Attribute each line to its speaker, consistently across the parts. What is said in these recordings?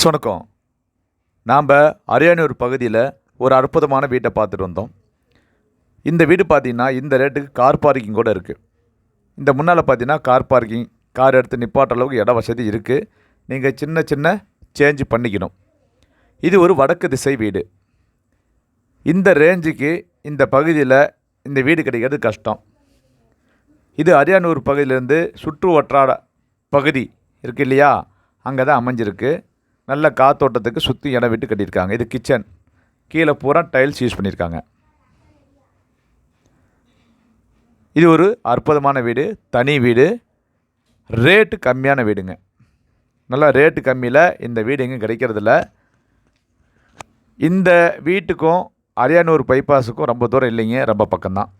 Speaker 1: Friends வணக்கம். நாம் அரியானூர் பகுதியில் ஒரு அற்புதமான வீட்டை பார்த்துட்டு வந்தோம். இந்த வீடு பார்த்தீங்கன்னா இந்த ரேட்டுக்கு கார் பார்க்கிங் கூட இருக்குது இந்த முன்னால் பார்த்தீங்கன்னா கார் பார்க்கிங் கார் எடுத்து நிப்பாட்டுற அளவுக்கு இட வசதி இருக்குது நீங்கள் சின்ன சின்ன சேஞ்ச் பண்ணிக்கணும். இது ஒரு வடக்கு திசை வீடு. இந்த ரேஞ்சுக்கு இந்த பகுதியில் இந்த வீடு கிடைக்கிறது கஷ்டம். இது அரியானூர் பகுதியிலேருந்து சுற்று வட்டார பகுதி இருக்கு இல்லையா? அங்கே தான் அமைஞ்சிருக்கு. நல்ல காத்தோட்டத்துக்கு சுற்றி இடம் விட்டு கட்டியிருக்காங்க. இது கிச்சன் கீழே பூரா டைல்ஸ் யூஸ் பண்ணியிருக்காங்க. இது ஒரு அற்புதமான வீடு. தனி வீடு. ரேட்டு கம்மியான வீடுங்க. நல்லா ரேட்டு கம்மியில் இந்த வீடு எங்கேயும் கிடைக்கிறதில்ல. இந்த வீட்டுக்கும் அரியானூர் பைபாஸுக்கும் ரொம்ப தூரம் இல்லைங்க. ரொம்ப பக்கம்தான்.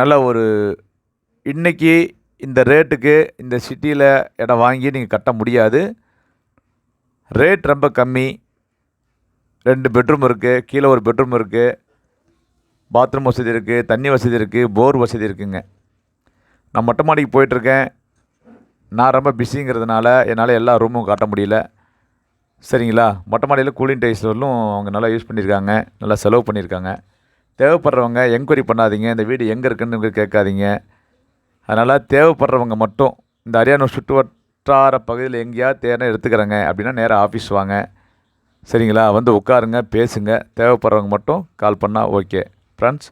Speaker 1: நல்ல ஒரு இன்றைக்கி இந்த ரேட்டுக்கு இந்த சிட்டியில் இடம் வாங்கி நீங்கள் கட்ட முடியாது. ரேட் ரொம்ப கம்மி. ரெண்டு பெட்ரூம் இருக்குது கீழே ஒரு பெட்ரூம் இருக்குது பாத்ரூம் வசதி இருக்குது தண்ணி வசதி இருக்குது போர் வசதி இருக்குங்க. நான் மொட்டை மாடிக்கு போயிட்டுருக்கேன். நான் ரொம்ப பிஸிங்கிறதுனால என்னால் எல்லா ரூமும் காட்ட முடியல. சரிங்களா? மொட்டை மாடியில் கூலிங் டைஸ்லும் அவங்க நல்லா யூஸ் பண்ணியிருக்காங்க. நல்லா செலவு பண்ணியிருக்காங்க. தேவைப்படுறவங்க என்கொயரி பண்ணாதீங்க. இந்த வீடு எங்கே இருக்குன்னு கேட்காதீங்க. அதனால் தேவைப்படுறவங்க மட்டும் இந்த அரியானூர் சுற்று வட்டார பகுதியில் எங்கேயாவது தேர்னா எடுத்துக்கிறேங்க. அப்படின்னா நேராக ஆஃபீஸ் வாங்க. சரிங்களா? வந்து உட்காருங்க பேசுங்க. தேவைப்படுறவங்க மட்டும் கால் பண்ணால் ஓகே ஃப்ரெண்ட்ஸ்